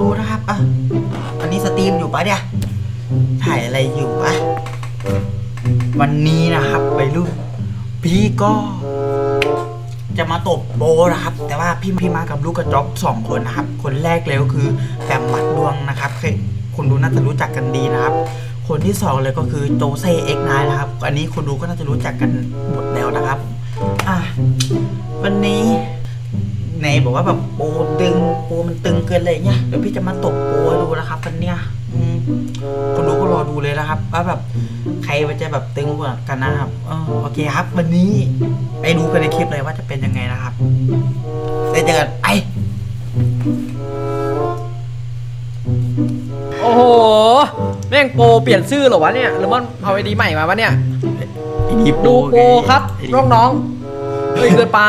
ดูนะครับอะอันนี้สตรีมอยู่ปะเนี่ย ถ่ายอะไรอยู่ปะวันนี้นะครับไปลูกพี่ก็จะมาตบโบนะครับ แต่ว่าพี่พี่มากับลูกกระจอกสองคนนะครับ คนแรกเลยก็คือแปมมัดดวงนะครับคยคุณดูน่าจะรู้จักกันดีนะครับ คนที่สองเลยก็คือโจเซเอ็กนายนะครับ อันนี้คนดูก็น่าจะรู้จักกันหมดแล้วนะครับ อะวันนี้ เนยบอกว่าแบบโปตึงโปมันตึงเกินเลยเนี่ยเดี๋ยวพี่จะมาตบโปให้ดูนะครับวันเนี้ยอืมคนดูก็รอดูเลยนะครับว่าแบบใครมันจะแบบตึงกว่ากันนะครับเออโอเคครับ วันนี้ไปดูกันในคลิปเลยว่าจะเป็นยังไงนะครับเดี๋ยวเจอกันไปโอ้โห แม่งโปรเปลี่ยนชื่อเหรอวะเนี่ยหรือมันเอาไอดีใหม่มาวะเนี่ยไอ้นี่ดูโปรครับไอ้น้องๆเฮ้ยเกินไป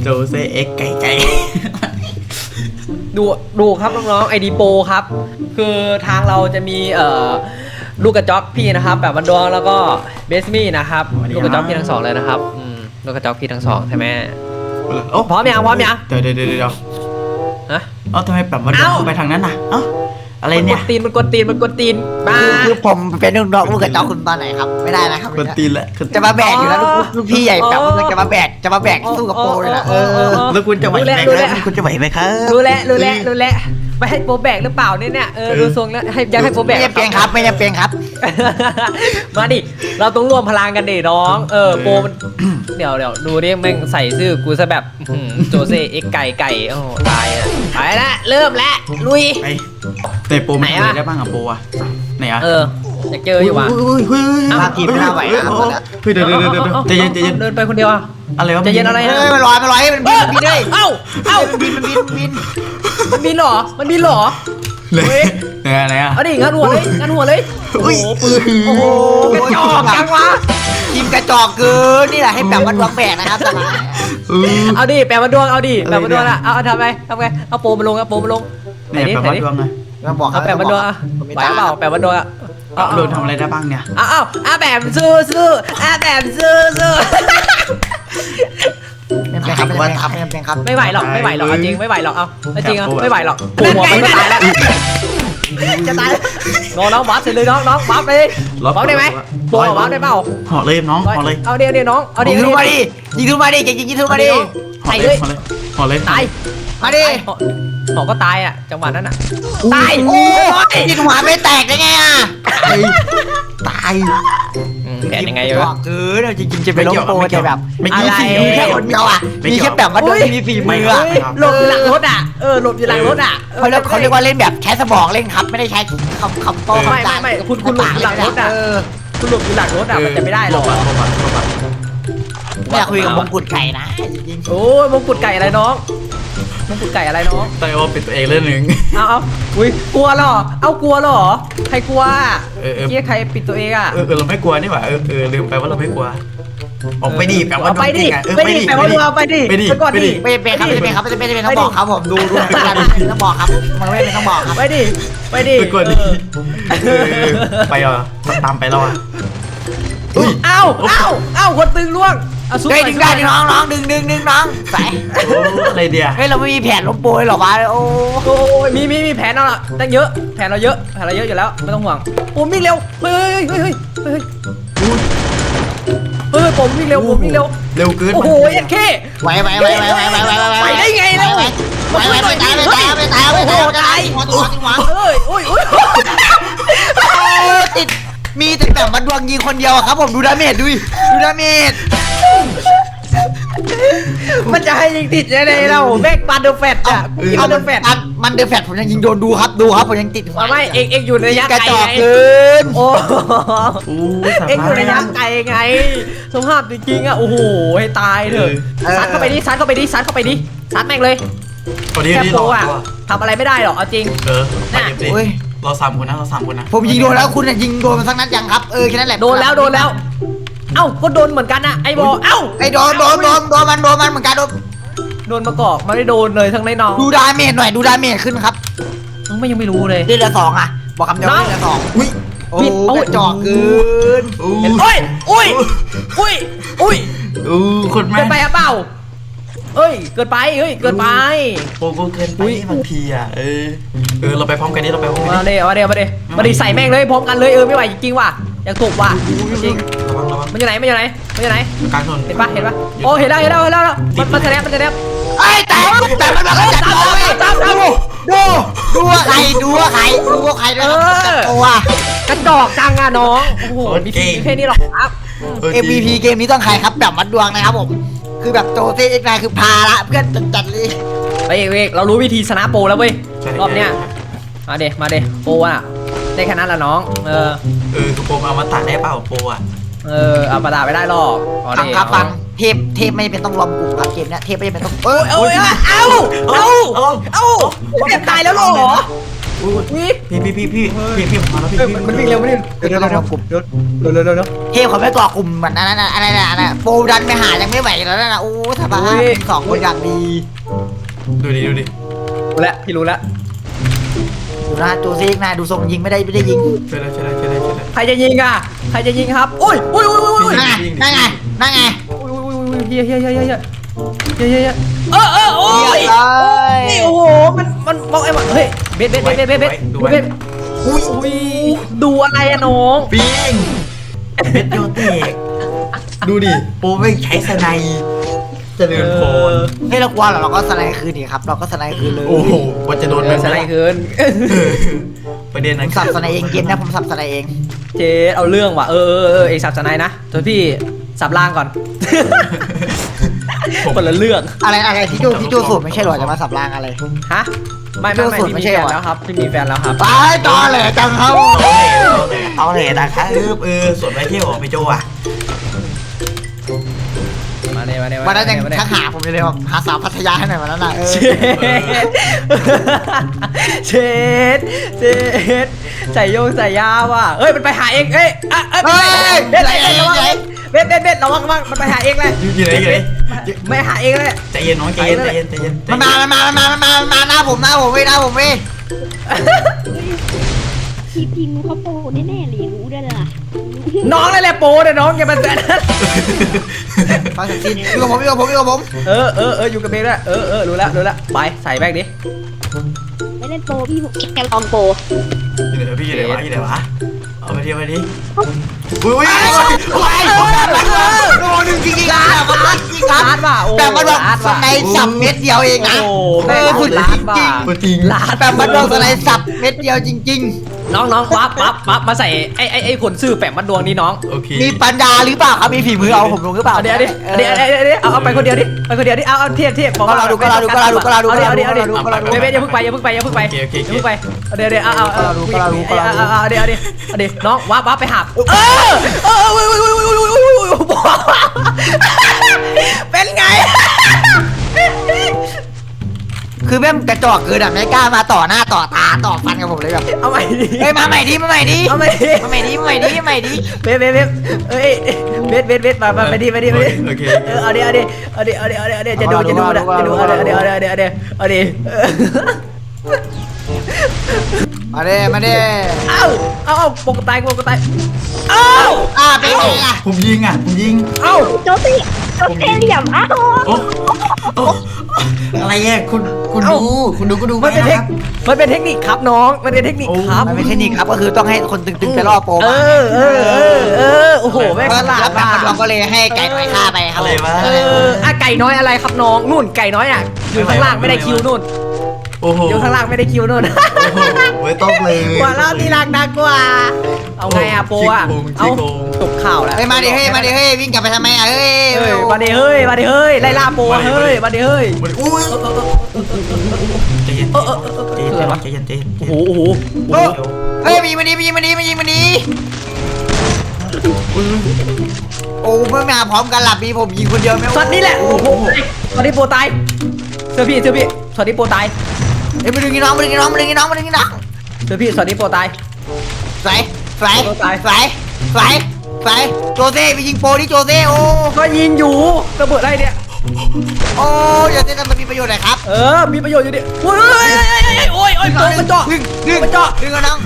โจเซ่เอ็กไก่ไก่ดูดูครับน้องๆไอดีโปรครับ คือทางเราจะมีเอ่อลูกกระจอกพี่นะครับ แบบวันดวงแล้วก็เบสมี่นะครับลูกกระจอกพี่ทั้งสองเลยนะครับอืมลูกกระจอกพี่ทั้งสองใช่ไหมโอ้พร้อมยังพร้อมยังเดี๋ยวเดี๋ยวเดี๋ยวเดี๋ยวฮะเอ้าทำไมแบบมันเอ้าไปทางนั้นน่ะเอ้า อะไรมันกเนี่ยดตีนมันกดตีนมันกดตีนบ้า คือคือผมเป็นลูกน้องลูกกระจอกคุณตอนไหนครับ ไม่ได้นะครับคนตีนแหละคนจะมาแบกอยู่แล้วลูกลูกพี่ใหญ่แบบมันจะมาแบกจะมาแบกสู้กับโปรเลยนะเออ แล้วคุณจะไหวไหมครับคุณจะไหวไหมครับรู้แล้วรู้แล้วรู้แล้วไม่ให้โปรแบกหรือเปล่าเนี่ยเนี่ยเออดูทรงแล้วให้ยังให้โปรแบไม่กจำเป็นครับ ไม่จำเป็นครับ มาดิเราต้องรวมพลังกันดิน้องเออโปรมันเดี๋ยวเดี๋ยวดูดิแม่งใส่ชื่อกูซะแบบอื้อหือโจเซ่เอ็กไก่ไก่โอ้โหตายอะไปละเริ่มแล้วลุย ไปเตะโปรมันไหนอะ อะไรได้บ้างอะโปรอะไหนอะเอออยากเจออยู่ว่ะ เฮ้ยเฮ้ยอะทีมไม่น่าไหวนะครับเฮ้ยเดี๋ยวเดี๋ยวเดี๋ยวเดี๋ยวใจเย็นใจเย็น เดินไปคนเดียวอะ อะไรวะใจเย็นอะไรเฮ้ยมันลอยมันลอยมันบินบินเลยเอ้าเอ้ามันบินมันบินบินมันบินเหรอ มันบินเหรอเลยไหนอะไหนอะเอาดิงันหัวเลยงันหัวเลยโอ้อุ้ยโหปืนโอ้โหกระจอกจังวะทีมกระจอกเกินนี่แหละให้แบบว่าดวงแบกนะครับสบายเออเอาดิแปะมาดวงเอาดิอะไรแปะมาดวงเนี่อะยเอาเอาทำไงทำไงเอาโปรมาลงเอาโปรมาลงไหนเนี่ยดิแปลไหนว่าดิดวงไงมาบอกเอาแปะมาดวงอะไหวเปล่าแปะมาดวงอะเอาโดนทำอะไรได้บ้างเนี่ยเอาเอาเอาแบบสู้สู้เอาแบบสู้สู้ไม่จำเป็นครับไม่จำเป็นครับไม่จำเป็นครับไม่ไหวหรอกไม่ไหวหรอกเอาจริงไม่ไหวหรอกเอาเอาจริงอะแปะโปรไม่ไหวหรอกโปรหัวมันก็ตายแล้วจะตายน้องน้องบัฟเสร็จเลยน้องน้องบัฟเลยบัฟได้ไหมโปรบัฟได้เปล่าห่อเลยน้องห่อเลยเอาเดี๋ยวเดี๋ยวน้องเอายิเดี๋ยวงทุเดี๋กยวมาดิยิงทุกมาดิยิงยิงทุกมาดิห่อเลยห่อเลยห่อเลยตายมาดิหอก็ตายอะจังหวะนั้นอะตายโอ้ยยิงหัวไม่แตกได้ไงอะตายตาย แผนยังไงบวะอกคือจริงๆจะเป็นโลโก้จะแบบไม่เกี่ยวอะไรไม่มีเกี่แค่ยวคนเดียวอะไม่มีเกี่ยวแค่แบบว่าด้วยมีฝีมืออะเฮ้ยหลบอยู่หลังรถอะเออหลบอยู่หลังรถอะเขาเรียกเขาเรียกว่าเล่นแบบใช้สมองเล่นครับ ไม่ได้ใช้คำคำโต้ไม่ไม่ไม่คุณคุณหลบอยู่หลังรถอะเออคุณหลบอยู่หลังรถอะมันจะไม่ได้หรอกลบะลบะลบะไม่อยากคุยกับมงกุฎไก่นะจริงโอ้ยมงกุฎไก่อะไรน้อง มงกุฎไก่อะไรน้องไตโอเป็นตัวเองเรื่องหนึ่ง เอาเอาอุ้ยกลัวเหรอ เอากลัวเหรอ ใครกลัวเออเออ เกี้ยใครปิดตัวเองอะ เออเออเราไม่กลัวนี่หว่าเออเออลืมไปว่าเราไม่กลัวออกไปดิแปลว่าเอาไปดิเออไปดิแปลว่าดูเอาไปดิไปดิไปก่อนไปดิดิๆไม่เป็นครับไม่เป็นครับไม่เป็นไม่เป็นต้องบอกครับผมดูดูกันต้องบอกครับมันไม่เป็นต้องบอกครับไปดิ ไปดิไปกดดิเออเออไปเหรอตามไปแล้วอะอุ้ย เอ้าเอ้าเอ้าคนตึงล่วง เอาซุปเฮ้ยหน่ดึอยงได้ดึงน้องน้องดึงดึงดึงน้องใส่โอ้อะไรเดียเฮ้ยเราไม่มีแผนล้มโปรยหรอวะโอ้โอ้ยมีมีมีแผนเราอะตั้งเยอะ แผนเราเยอะ แผนเราเยอะอยู่แล้ว ไม่ต้องห่วงผมวิ่งเร็ว เฮ้ยเฮ้ยเฮ้ยเฮ้ยเฮ้ยผมวิ่งเร็ว ผมวิ่งเร็ว เร็วเกินโอ้โหเอ็นเคไหวไหวไหวไหวไหวไหวไหวไหวไปได้ไงแล้วไหวไหวไหวไม่ตายไม่ตายไม่ตายไม่ตายไม่ตายหัวตัวหัวเอ้ยโอ้ยโอ้ยติดมีแต่แบบมาดวงยิงคนเดียวครับผมดูดาเมจดูดูดาเมจ มันจะให้ยิงติดยังไงเราแม็กปันเดอร์แฟตอะกูกินเอาปันเดอร์แฟตมันมันเดอร์แฟตผมยังยิงโดนดูครับดูครับผมยังติดหัวมาไม่เอ็กเอ็กอยู่ในระยะกระไกลจอกไงเกินโอ้อู้สาเอ็กมาอรยู่ในถระยะไกลไงสภาพจริงๆอะโอ้โหให้ตายเถอะซัดเข้าไปดิซัดเข้าไปดิซัดเข้าไปดิซัดแม่งเลยคนนี้แค่นี่โปรรออะทำอะไรไม่ได้หรอกเอาจริงเออไปเดี๋ยวโอ้ยเราสามคนนะเราสามคนนะผมยิงโดนแล้วคุณยิงโดนมันสักนัดยังครับเออแค่นั้นแหละโดนแล้วโดนแล้ว เอ้าก็โดนเหมือนกันนะไอ้บอเอ้าไอ้โดนโดนโดนโดนมันโดนมันเหมือนกันโดนโดนมากอกมันไม่โดนเลยทั้งในน้องดูดาเมจหน่อยดูดาเมจขึ้นครับมึงไม่ยังไม่รู้เลยเดือนละสองอะบอกคำเดียวน้องเดือนละสองอุ้ยโอ้ผิดเอากระจอกเกินอู้โอ้ยอุ้ยอุ้ยอุ้ยอู้คนแม่เป็นไปอะเปล่าเอ้ย เกินไปเฮ้ย เกินไปโปรก็เกินไปอุ๊ยบางทีอะเออเออเราไปพร้อมกันนี้เราไปพร้อมกันมานี้เดี๋ยวมาเดี๋ยวมาเดี๋ยวมาดิใส่แม่งเลยพร้อมกันเลยเออไม่ไหวจริงๆว่ะอยากตบว่ะจริง ระวังระวังมันอยู่ไหนมันอยู่ไหนมันอยู่ไหน กลางถนนเห็นปะเห็นปะโอ้เห็นแล้วเห็นแล้วเห็นแล้วมันมันแสดงมันแสดงไอ้ยแต่แต่มันมาจัดโตเว้ยตามตามดูดูดูว่าใครดูว่าใครดูว่าใครด้วยเออจัดโตอะกระจอกจังอะน้องโอ้โหมีพี่มีแค่นี้หรอกครับเออจริง MVP เกมนี้ต้องใครครับแบบวัดดวงนะครับผมคือแบบโจเซ่เอ็กซ์ไนคือพาละเพื่อนจัดๆเลยไปเอกเอกเรารู้วิธีชนะโปรแล้วเว้ยรอบเนี้ยมาเดมาเดโปรอะได้แค่นั้นละน้อง เออเออคือโปรเอามาตัดได้เปล่าโปรอะ เออเอาประดาไม่ได้หรอกเอาฟังดิครับฟังเทพเทพไม่เป็นต้องรวมกลุ่มครับเกมเนี้ยเทพไม่เป็นต้องเออเอ้ยเอ้าเอ้าเอ้าเอ้าเจ็บตายแล้วเหรออุ๊ยวิพี่พี่พี่พี่พี่พี่ผมมาแล้วพี่พี่มันวิ่งเร็วมันวิ่งเร็วเร็วเร็วเร็วเร็วเร็วเร็วเร็วเทพเขาไม่ก่อกลุ่มเหมือนนั้นนะอะไรนะอะไรนะโปรดันไปหายังไม่ไหวแล้วนะโอ้สบายเป็นสองคนอย่างดีดูดิดูดิรู้แล้วพี่รู้แล้วดูนะโจเซ่เอ็กซ์ไนดูทรงยิงไม่ได้ไม่ได้ยิง ใช่แล้วใช่แล้วใช่แล้วใช่แล้วใครจะยิงอะ ใครจะยิงครับโอ้ยโอ้ยโอ้ยโอ้ยโอ้ยนั่นไงนั่นไงนั่นไงอุ้ยเฮียเฮียเฮียเฮียเฮียเฮียเออเออโอ้ยนี่โอ้โหมันมันมองไอ้มันเฮ้ยเบ็ดเบ็ดเบ็ดเบ็ดเบ็ดเบ็ดอุ้ยอุ้ยดูอะไรอะน้องปิงเบ็ดโดนเตะดูดิปูไม่ใช้สไนเจรินโพลให้เรากลัวหรอเราก็สไลด์คืนนี่ครับ เราก็สไลด์คืนเลยโอ้โหมันจะโดนไหมสไลด์คืนประเด็นนั้นสับสไลด์เองเย็นนะผมสับสไลด์เอง เจ๊เอาเรื่องว่ะเออเออเออเอกสับสไนด์นะตัวพี่สับล่างก่อน คนละเรื่องอะไรอะไรที่จูที่จูสูตรไม่ใช่เหรอจะมาสับรางอะไร ฮะไม่ไม่ไม่เจ้าสูตรพี่ไม่มีใช่แฟเหรนอแล้วครับพี่มีแฟนแล้วครับ ตายตอแหลจังครับเอาเลยนะครับเออเออส่วนไปเที่ยวของไปโจอะมาเนี่ยมาเนี่ยวันนั้นยังมาเนี่ยทักหาผมเลยว่าหาสาวพัทยาให้หน่อยวันนั้นน่ะเออเช็ดเช็ดเช็ด ใส่โยงใส่ยาว่ะเฮ้ยมันไปหาเองเอ้ยอะเอ้ยเฮ้ยเบ็ดไหนเบ็ดไหนระวังไหนเบ็ดเบ็ดเบ็ดระวังระวังมันไปหาเองเลยอยู่ไหนอยู่ไหนไม่หาเองเลยใจเย็นน้องใจเย็นใจเย็นใจเย็นมันมามันมามันมามันมามันมาหน้าผมหน้าผมเว้ยหน้าผมเว้ยคลิปจริงเขาโปรแน่ๆเลยรู้ด้วยล่ะน้องนั่นแหละโปเนี่ยน้องอย่ามาแซนฟังสักทีอยู่กับผมอยู่กับผมอยู่กับผมเออเออเอออยู่กับเบย์ด้วยเออเออรู้แล้วรู้แล้วไปใส่แบกดิไม่เล่นโปรพี่ผมแกลองโปร อยู่ไหนพี่อยู่ไหนวะอยู่ไหนวะเอาไปเที่ยวไปดิอุ้ยโอ้ยโอ้ยโอ้ยจริงจริงๆอะมันรัดจริงครับลาดว่ะโอ้แต่มันแบบลาดสว่ะไนด์สับเม็ดเดียวเองนะโอ้เออสุดลาจดว่ะริงจริงลาดๆแต่มันโดนสไนด์สับเม็ดเดียวจริง น้องน้องปั๊บปั๊บปั๊บมาใส่ไอ้ไอ้ไอ้คนซื่อแปะมัดดวงนี่น้องโอเคๆมีปัญญาหรือเปล่าครับมีฝีมือเอาผมลงหรือเปล่าเอาเดี๋ยวดิเดี๋ยวเดี๋ยวเดี๋ยวเดี๋ยวเอาเอาไปคนเดียวดิไปคนเดียวดิเอาเอาเทียบเทียบบอกว่าก็เราดูก็เราดูก็เราดูก็เราดูเอาเดี๋ยวเอาเดี๋ยวเอาเดี๋ยวก็เราดูเบเบอย่าเพิ่งไปอย่าเพิ่งไปอย่าเพิ่งไปอย่าเพิ่งไปเอาเดี๋ยวเดี๋ยวเอาเอาเอาก็เราดูก็เราดูเอาเอาเอาเดี๋ยวเอาเดี๋ยวเอาเดี๋ยวน้องวับวับไปหาบเออเออเว้ยเว้ยเว้ยเว้ยเว้ยเว้ยเว้ยเป็นไง คือแม่งกระจอกเกินอะไม่กล้ามาต่อหน้าต่อตาต่อฟันกับผมเลยแบบเอาใหม่ดิเฮ้ยมาใหม่ดิมาใหม่ดิเอาใหม่ดิมาใหม่ดิมาใหม่ดิมาใหม่ดิเบสเบสเบสเอ้ยเบสเบสเบสมามาไปดิไปดิไปดิโอเค เออเอาดิเอาดิเอาดิเอาดิเอาดิเอาดิจะดูจะดูจะดูเอาดิเอาดิเอาดิเอาดิเอาดิเออมาเด้มาเด้เอ้าเอ้าปกติปกติเอ้าอ่าเป็นไงอะผมยิงอะผมยิงเอ้าโจซี่ โจเซ่เหลี่ยมอ้าวโอ้โอ้อะไรอะคุณคุณดูคุณดูก็ดูมันเป็นเทคมันเป็นเทคนิคครับน้อง มันเป็นเทคนิคครับ มันเป็นเทคนิคครับก็คือต้องให้คนตึงๆไปล่อโปรเอมาอเออเออเออโอ้โหแม่งเพฉราะลาดแบบมากมันก็เลยให้ไก่น้อยฆ่าไปครับอะไรวะ เอออะไก่น้อยอะไรครับน้องนู่นไก่น้อยอะอยู่ข้างล่างไม่ได้คิวนู่น โอ้โหอยู่ข้างล่างไม่ได้คิวนู่นโอ้โหไม่ต้องเลยกว่าเราที่รักนักกว่า เอาไงอะโปอะขี้เอาโกงตกข่าวแล้วเฮ้ยมาดิเฮ้ยมาดิเฮ้ยวิ่งกลับไปทำไมอะเฮ้ยเฮ้ยมาดิเฮ้ยมาดิเฮ้ยไล่ล่าโปอะเฮ้ยมาดิเฮ้ยอุ้ยใจเย็นใจเย็นใจเย็นใจเย็นโอ้โหโอ้โหโอ้เฮ้ยมีมาดิมีมาดิมียิงมาดิโอ้เมื่อมาพร้อมกันหลับมีผมยิงคนเดียวไม่ช็อตนี้แหละโอ้โหช็อตนี้โปตายเสื้อพี่เสื้อพี่ช็อตนี้โปตาย เฮ้ยมาดึงน้องมาดึงน้องมาดึงน้องมาดึงน้องเสื้อพี่ช็อตนี้โปตาย ใส่ใส่ใส่ใส่ใส่ใส่โจเซ่ไปยิงโปรดิโจเซ่โอ้ก็ยิงอยู่ระเบิดอะไรเนี่ยโอ้โจเซ่ทำมันมีประโยชน์หน่อยครับเออมีประโยชน์อยู่ดิโอ้ยโอ้ยโอ้ยโปกระจอกดึงดึงกระจอกดึงน้อง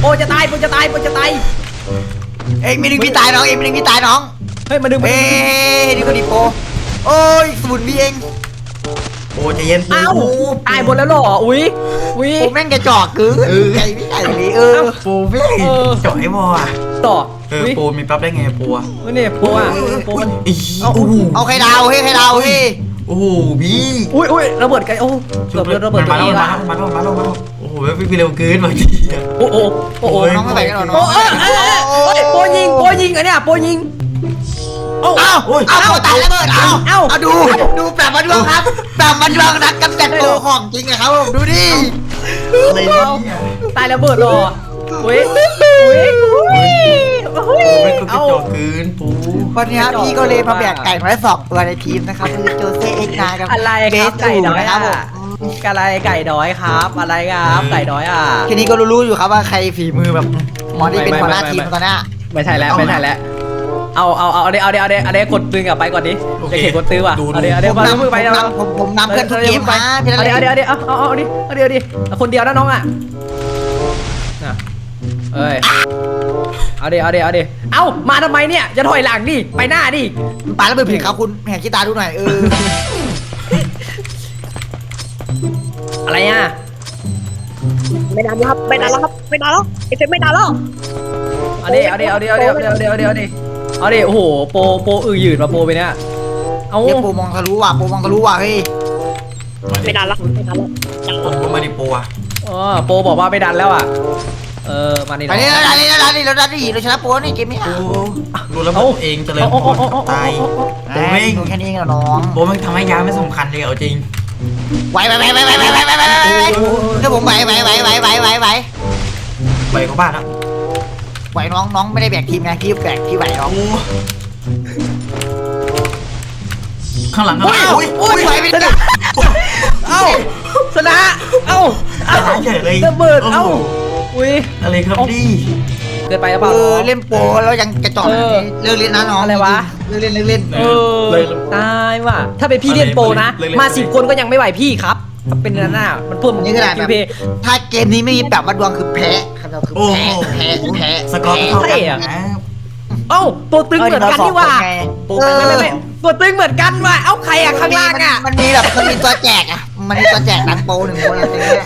โปจะตายโปจะตายโปจะตายเอ็งไม่ดึงพี่ตายน้องเอ็งไม่ดึงพี่ตายน้องเฮ้ยมาดึงมาเอ้ดึงยนี่ก็ดีโปโอ้ยศูนย์พี่เอง โปใจะเย็นปูอ้าวตายหมดแล้วเหรอ อุ้ยอุ้ยโอ้แม่งจะจอกกึ้งใจไม่ใหญ่เลยเออ ปูพี่เออเจาะไอ้บออะต่อเอออุ้ยปูมีปั๊บได้ไงปูอะอุ้ยนี่โปอะโปมันอีเอาโอ้โหเอาใครดาวเฮ้ยใครดาวเฮ้ยโอ้โหพี่อุ้ยอุ้ยระเบิดไกลโอ้เกือบระเบิดตัวมาเอแล้วงมาละแล้วมาแล้วมาแล้วมาแล้วโอ้โหพี่พี่เร็วเกินบางทีอะโอ้โหโอ้โหน้องไม่ไหวกันหรอน้โอ้องเออเออเออเฮ้ยโปยิงโปยิงอันเนี้ยโปยิงโอ้ เอ้าโอ้ยเอ้าเอาตายแล้วเบิดเอ้าเอ้าเอาดู ดูแปมมาดวงครับแปมมาดวงนักกำจัดโตของจริงอะครับผมดูดิอะไรเนี่ยตายระเบิดเหรออุ้ยอุ้ยอุ้ยอุ้ยโอ้ไม่ก็กระเอ้าจอกเกินปูวันนี้ครับพี่ก็เลยมาแบกไก่มาได้สองตัวในทีมนะครับคือโจเซ่เอ็กนากับอะไรเบครับสไก่จูน้อยนะคอะรับผมอะไรไก่น้อยครับ อะไรครับไก่น้อยอะทีนี้ก็รู้ๆอยู่ครับว่าใครฝีมือแบบหมอที่เป็นไม่หัวหน้าไม่ทีมไม่ตอนเนี้ยไม่ใช่แล้วไม่ใช่แล้ว เอาเอาเอาเดี๋ยวเอาเดี๋ยวเอาเดี๋ยวเดี๋ยวกดตึงอะไปก่อนดิโอเคจะเข็นกดตึงว่ะเดี๋ยวเดี๋ยวมาลุมือไปแล้วผมผมนำเพื่อนทุกเกมมาพี่เอเดี๋ยวเอาเดี๋ยวเอาเดี๋ยวเอาเอาเดิเอาเดี๋ยวดิเอาคนเดียวนะน้องอะเอ้ยเอาเดี๋ยวเอาดี๋ยวเอาดี๋ยวเอามาทำไมเนี่ยจะถอยหลังดิไปหน้าดิไปแล้วเปิผิดครับคุณแหกขี้ตาดูหน่อยเอออะไรอะไม่นานแล้วครับไม่นานแล้วครับไม่นานแล้วไอเฟซไม่นานแล้วเอาเดี๋เอาดี๋ยวเอาเดี๋เอาดี๋เอาเดี๋เอาเดี๋ยวเเอาดิโอ้โหโปรโปรอือหยืดมาโปรไปเนี่ยเอาเรียกปูมองทะลุว่ะปูมองทะลุว่ะเฮ้ยไม่นานแล้วไม่นานแล้วจังผมก็มาดิปูอะอ๋อโปรบอกว่าไม่ดันแล้วอะเออมานี่ไปนี่เราดันนี่เราดันนี่เราดันนี่เราชนะปูนี่เกมนี้ปูดูแล้วผมเองเจริญพรตายไอ้ปูไม่งดูแค่นี้เองเหรอน้องปูไม่งทำให้ยาไม่สำคัญเลยเอาจริงไหวไหวไหวไหวไหวไหวไหวไหวไหวไหวถ้าผมไหวไหวไหวไหวไหวไหวไหวไปเขาบ้านแล้ว ไหวน้องน้องไม่ได้แบกทีมไงพี่แบกพี่ไหวน้องโอ้ข้างหลังข้างหลังอุ้ยอุ้ยไหวไม่ได้เอ้าชนะเอ้าเอ้าหายใหญ่เลยระเบิดเอ้าโโหอุ้ยอะไรครับดิเกินไปหรือเปเอล่าอเล่นโปแล้วยังกระจอกเลิกเล่นนะน้องอะไรวะเลิกเล่นเลิกเล่นเออตายว่ะถ้าเป็นพี่เล่นโปรนะ มาสิบคนก็ยังไม่ไหวพี่ครับ ถ้าเป็นนั่นน่ะมันเพิ่มนี่ขนาดแบบพีถ้าเกมนี้ไม่มีแบบมาดวงคือแพ้ครับเราคือโอ้แพ้โหแพ้แพ้สกอร์เท่ากันนะเอ้าตัวตึงเหมือนกันนี่ว่ะปูเอไปอไม่ไม่ไม่ตัวตึงเหมือนกันว่ะเอ้าใครอะข้างล่างอะมันมีแบบมันมีตัวแจกอะมันมีตัวแจกหนังโปหนึ่งคนอะไรอย่างเงี้ย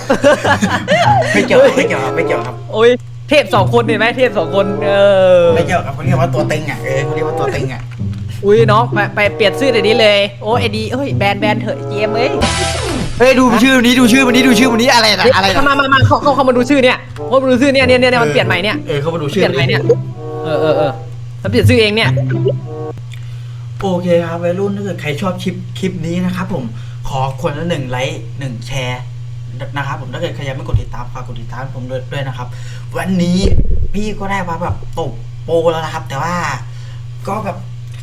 ไม่เกี่ยวไม่เกี่ยวครับไม่เกี่ยวครับโอ้ยเทพสองคนเห็นไหมเทพสองคนเออไม่เกี่ยวครับเขาเรียกว่าตัวเต็งอะเออเขาเรียกว่าตัวเต็งอะอุ้ยน้องไปไปเปลี่ยนชื่อเดี๋ยวนี้เลยโอ้ไอดีเอ้ยแบนแบนเถอะเจมเอ้ยเฮ้ยดูชื่อนี้ดูชื่อมันนี้ดูชื่อมันนี้อะไรนะอะไรเข้านะมามามาเขาเขาเขามาดูชื่อเนี่ยเขามาดูชื่อเนี่ยเนี่ยเนี่ยมันเปลี่ยนใหม่เนี่ยเออเขามาดูเปชื่อลี่ยนใหม่เนี่ยเออเออเออมันเปลี่ยนชื่อเองเนี่ยโอเคครับวัยรุ่นถ้าเกิดใครชอบคลิปคลิปนี้นะครับผมขอคนละหนึ่งไลค์หนึ่งแชร์นะครับผมถ้าเกิดใครยังไม่กดติดตามฝากกดติดตามผมด้วยด้วยนะครับ วันนี้พี่ก็ได้มาแบบตบโปรแล้วนะครับ แต่ว่าก็แบบ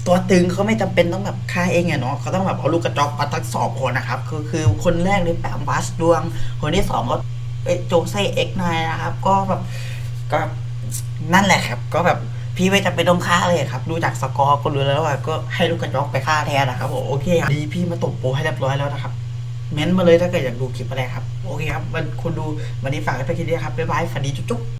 ตัวตึงเขาไม่จำเป็นต้องแบบฆ่าเองไงเนาะเขาต้องแบบเอาลูกกระจอกมาทั้งสองคนนะครับคือคือคนแรกเลยแปมวัสดวง คนที่สองก็เอ้ยโจเซเอ็กนายนะครับ ก็แบบก็นั่นแหละครับ ก็แบบพี่ไม่จำเป็นต้องฆ่าเลยครับ ดูจากสกอร์ก็รู้แล้วว่าก็ให้ลูกกระจอกไปฆ่าแทนนะครับผมโอเคครับดีพี่มาตบโปให้เรียบร้อยแล้วนะครับเม้นต์มาเลยถ้าเกิดอยากดูคลิปอะไรครับ โอเคครับ วันคุณดูวันนี้ฝากไว้เพียงแค่นี้ครับ บ๊ายบาย ฝันดีจุ๊บ